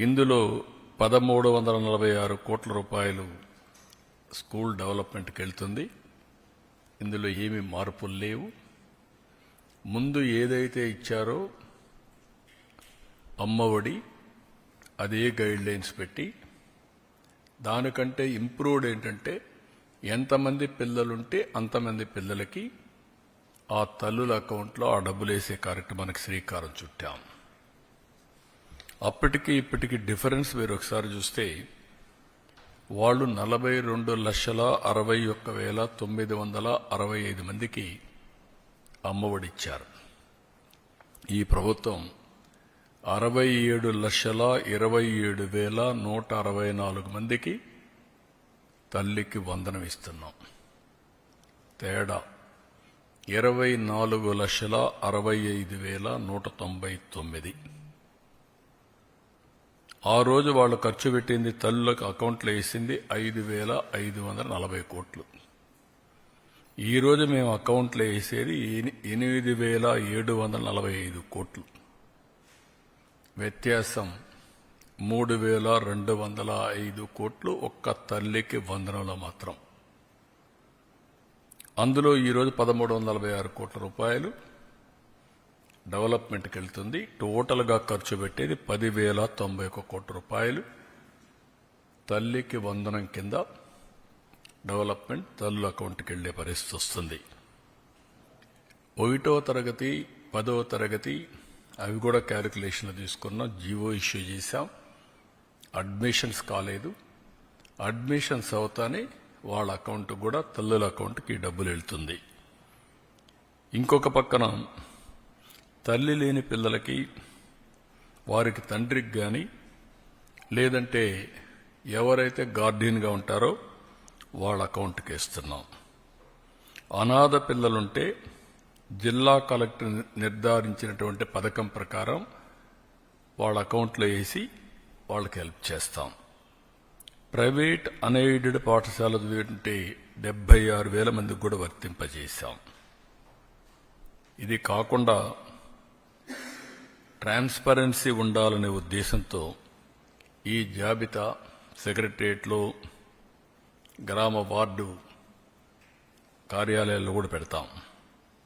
ఇందులో పదమూడు వందల నలభై ఆరు కోట్ల రూపాయలు స్కూల్ డెవలప్మెంట్కి వెళ్తుంది ఇందులో ఏమీ మార్పులు లేవు. ముందు ఏదైతే ఇచ్చారో అమ్మఒడి అదే గైడ్ లైన్స్ పెట్టి దానికంటే ఇంప్రూవ్డ్ ఏంటంటే ఎంతమంది పిల్లలుంటే అంతమంది పిల్లలకి ఆ తల్లుల అకౌంట్లో ఆ డబ్బులు వేసే కార్యక్రమానికి శ్రీకారం చుట్టాం. అప్పటికి ఇప్పటికి డిఫరెన్స్ మీరు ఒకసారి చూస్తే వాళ్ళు నలభై రెండు లక్షల అరవై ఒక్క వేల తొమ్మిది వందల అరవై ఐదు మందికి అమ్మఒడిచ్చారు. ఈ ప్రభుత్వం అరవై ఏడు లక్షల ఇరవై ఏడు వేల నూట అరవై నాలుగు మందికి తల్లికి వందనం ఇస్తున్నాం. తేడా ఇరవై నాలుగు లక్షల అరవై ఐదు వేల నూట తొంభై తొమ్మిది. ఆ రోజు వాళ్ళు ఖర్చు పెట్టింది తల్లులకు అకౌంట్లో వేసింది ఐదు వేల ఐదు వందల నలభై కోట్లు. ఈరోజు మేము అకౌంట్లో వేసేది ఎనిమిది వేల ఏడు వందల నలభై ఐదు కోట్లు. వ్యత్యాసం మూడు వేల రెండు వందల ఐదు కోట్లు ఒక్క తల్లికి వందనంలో మాత్రం. అందులో ఈరోజు పదమూడు వందల నలభై ఆరు కోట్ల రూపాయలు డెవలప్మెంట్కి వెళ్తుంది టోటల్గా ఖర్చు పెట్టేది పదివేల తొంభై ఒక కోట్ల రూపాయలు. తల్లికి వందనం కింద డెవలప్మెంట్ తల్లు అకౌంట్కి వెళ్ళే పరిస్థితి వస్తుంది. ఒకటో తరగతి పదవ తరగతి అవి కూడా క్యాలిక్యులేషన్లో తీసుకున్నాం జీవో ఇష్యూ చేశాం. అడ్మిషన్స్ కాలేదు. అడ్మిషన్స్ అవుతానే వాళ్ళ అకౌంట్ కూడా తల్లుల అకౌంట్కి డబ్బులు వెళ్తుంది. ఇంకొక పక్కన తల్లి లేని పిల్లలకి వారికి తండ్రికి కానీ లేదంటే ఎవరైతే గార్డియన్గా ఉంటారో వాళ్ళ అకౌంట్కి ఇస్తున్నాం అనాథ పిల్లలుంటే జిల్లా కలెక్టర్ నిర్ధారించినటువంటి పథకం ప్రకారం వాళ్ళ అకౌంట్లో వేసి వాళ్ళకి హెల్ప్ చేస్తాం. ప్రైవేట్ అన్ఎయిడెడ్ పాఠశాల చదివింటే డెబ్బై ఆరు వేల మందికి కూడా వర్తింపజేశాం. ఇది కాకుండా ట్రాన్స్పరెన్సీ ఉండాలనే ఉద్దేశంతో ఈ జాబితా సెక్రటరియట్లో గ్రామ వార్డు కార్యాలయాల్లో కూడా పెడతాం.